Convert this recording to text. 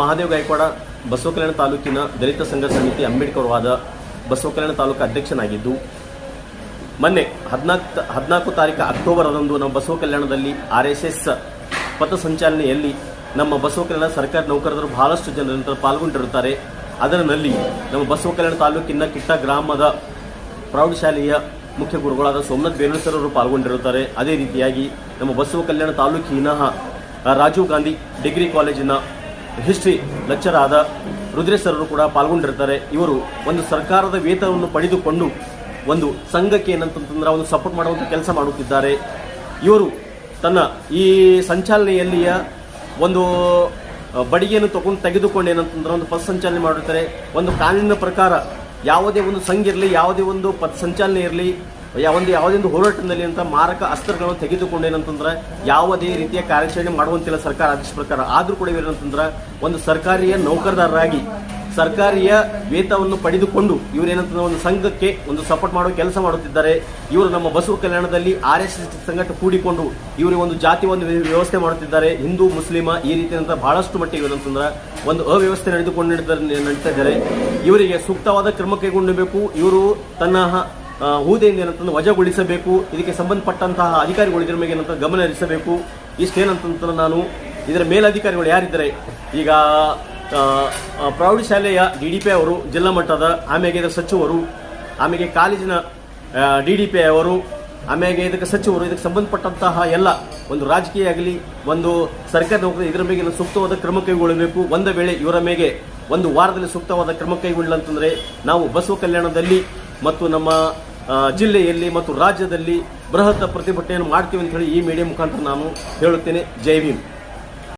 ಮಹಾದೇವ್ ಗಾಯಕ್ವಾಡ, ಬಸವ ಕಲ್ಯಾಣ ತಾಲೂಕಿನ ದಲಿತ ಸಂಘ ಸಮಿತಿ ಅಂಬೇಡ್ಕರ್ ವಾದ ಬಸವ ಕಲ್ಯಾಣ ತಾಲೂಕು ಅಧ್ಯಕ್ಷನಾಗಿದ್ದು, ಮೊನ್ನೆ ಹದಿನಾಲ್ಕು ಹದಿನಾಲ್ಕು ತಾರೀಕು ಅಕ್ಟೋಬರ್ ಅದೊಂದು ನಮ್ಮ ಬಸವ ಕಲ್ಯಾಣದಲ್ಲಿ ಆರ್ ಎಸ್ ಎಸ್ ಪಥಸಂಚಲನೆಯಲ್ಲಿ ನಮ್ಮ ಬಸವ ಕಲ್ಯಾಣ ಸರ್ಕಾರಿ ನೌಕರರು ಬಹಳಷ್ಟು ಜನರಂತರ ಪಾಲ್ಗೊಂಡಿರುತ್ತಾರೆ. ಅದರಲ್ಲಿ ನಮ್ಮ ಬಸವ ಕಲ್ಯಾಣ ತಾಲೂಕಿನ ಕಿಟ್ಟ ಗ್ರಾಮದ ಪ್ರೌಢಶಾಲೆಯ ಮುಖ್ಯ ಗುರುಗಳಾದ ಸೋಮನಾಥ್ ಸರ್ ಅವರು ಪಾಲ್ಗೊಂಡಿರುತ್ತಾರೆ. ಅದೇ ರೀತಿಯಾಗಿ ನಮ್ಮ ಬಸವ ಕಲ್ಯಾಣ ತಾಲೂಕಿನ ರಾಜೀವ್ ಗಾಂಧಿ ಡಿಗ್ರಿ ಕಾಲೇಜಿನ ಹಿಸ್ಟ್ರಿ ಲೆಕ್ಚರ್ ಆದ ಕೂಡ ಪಾಲ್ಗೊಂಡಿರ್ತಾರೆ. ಇವರು ಒಂದು ಸರ್ಕಾರದ ವೇತನವನ್ನು ಪಡೆದುಕೊಂಡು ಒಂದು ಸಂಘಕ್ಕೆ ಏನಂತಂದ್ರೆ ಒಂದು ಸಪೋರ್ಟ್ ಮಾಡುವಂಥ ಕೆಲಸ ಮಾಡುತ್ತಿದ್ದಾರೆ. ಇವರು ತನ್ನ ಈ ಸಂಚಾಲನೆಯಲ್ಲಿಯ ಒಂದು ಬಡಿಗೆಯನ್ನು ತಗೊಂಡು ತೆಗೆದುಕೊಂಡು ಏನಂತಂದ್ರೆ ಒಂದು ಪಥ ಸಂಚಾಲನೆ ಮಾಡಿರ್ತಾರೆ. ಒಂದು ಕಾನೂನಿನ ಪ್ರಕಾರ ಯಾವುದೇ ಒಂದು ಸಂಘ ಇರಲಿ, ಯಾವುದೇ ಒಂದು ಪಥ ಸಂಚಾಲನೆ ಇರಲಿ ಒಂದು ಯಾವುದೇ ಒಂದು ಹೋರಾಟದಲ್ಲಿ ಅಂತ ಮಾರಕ ಅಸ್ತ್ರಗಳನ್ನು ತೆಗೆದುಕೊಂಡು ಏನಂತಂದ್ರೆ ಯಾವುದೇ ರೀತಿಯ ಕಾರ್ಯಾಚರಣೆ ಮಾಡುವಂತಿಲ್ಲ ಸರ್ಕಾರ ಆದೇಶ ಪ್ರಕಾರ. ಆದ್ರೂ ಕೂಡ ಇವೇನಂತಂದ್ರೆ ಒಂದು ಸರ್ಕಾರಿಯ ನೌಕರದಾರರಾಗಿ, ಸರ್ಕಾರಿಯ ವೇತವನ್ನು ಪಡೆದುಕೊಂಡು ಇವರೇನಂತಂದ್ರೆ ಒಂದು ಸಂಘಕ್ಕೆ ಒಂದು ಸಪೋರ್ಟ್ ಮಾಡುವ ಕೆಲಸ ಮಾಡುತ್ತಿದ್ದಾರೆ. ಇವರು ನಮ್ಮ ಬಸವ ಕಲ್ಯಾಣದಲ್ಲಿ ಆರ್ ಎಸ್ ಎಸ್ ಸಂಘಟ ಕೂಡಿಕೊಂಡು ಇವರು ಒಂದು ಜಾತಿ ಒಂದು ವ್ಯವಸ್ಥೆ ಮಾಡುತ್ತಿದ್ದಾರೆ. ಹಿಂದೂ, ಮುಸ್ಲಿಮ ಈ ರೀತಿಯಾದಂಥ ಬಹಳಷ್ಟು ಮಟ್ಟಿಗೆ ಏನಂತಂದ್ರೆ ಒಂದು ಅವ್ಯವಸ್ಥೆ ನಡೆದುಕೊಂಡು ನಡೀತಾ ಇದ್ದಾರೆ. ಇವರಿಗೆ ಸೂಕ್ತವಾದ ಕ್ರಮ ಕೈಗೊಳ್ಳಬೇಕು ಇವರು ತನ್ನ ಆ, ಹುದ್ದೆಯಿಂದ ಏನಂತಂದ್ರೆ ವಜಾಗೊಳಿಸಬೇಕು. ಇದಕ್ಕೆ ಸಂಬಂಧಪಟ್ಟಂತಹ ಅಧಿಕಾರಿಗಳು ಇದರ ಮೇಲೆ ಏನಂತ ಗಮನ ಹರಿಸಬೇಕು. ಇಷ್ಟೇನಂತಂದ್ರೆ ನಾನು ಇದರ ಮೇಲಧಿಕಾರಿಗಳು ಯಾರಿದ್ದಾರೆ? ಈಗ ಪ್ರೌಢಶಾಲೆಯ ಡಿ ಡಿ ಪಿ ಅವರು ಜಿಲ್ಲಾ ಮಟ್ಟದ ಆಮೇಲೆ ಇದರ ಸಚಿವರು ಆಮೇಲೆ ಕಾಲೇಜಿನ ಡಿ ಡಿ ಪಿ ಅವರು ಆಮೇಲೆ ಇದಕ್ಕೆ ಸಚಿವರು ಇದಕ್ಕೆ ಸಂಬಂಧಪಟ್ಟಂತಹ ಎಲ್ಲ ಒಂದು ರಾಜಕೀಯ ಆಗಲಿ ಒಂದು ಸರ್ಕಾರಿ ನೌಕರಿ ಇದರ ಮೇಲೆ ಸೂಕ್ತವಾದ ಕ್ರಮ ಕೈಗೊಳ್ಳಬೇಕು. ಒಂದು ವೇಳೆ ಇವರ ಮೇಲೆ ಒಂದು ವಾರದಲ್ಲಿ ಸೂಕ್ತವಾದ ಕ್ರಮ ಕೈಗೊಳ್ಳಲಂತಂದರೆ ನಾವು ಬಸವ ಕಲ್ಯಾಣದಲ್ಲಿ ಮತ್ತು ನಮ್ಮ ಜಿಲ್ಲೆಯಲ್ಲಿ ಮತ್ತು ರಾಜ್ಯದಲ್ಲಿ ಬೃಹತ್ ಪ್ರತಿಭಟನೆಯನ್ನು ಮಾಡ್ತೀವಿ ಅಂತ ಹೇಳಿ ಈ ಮೀಡಿಯಾ ಮುಖಾಂತರ ನಾನು ಹೇಳುತ್ತೇನೆ. ಜೈ ಭೀಮ್.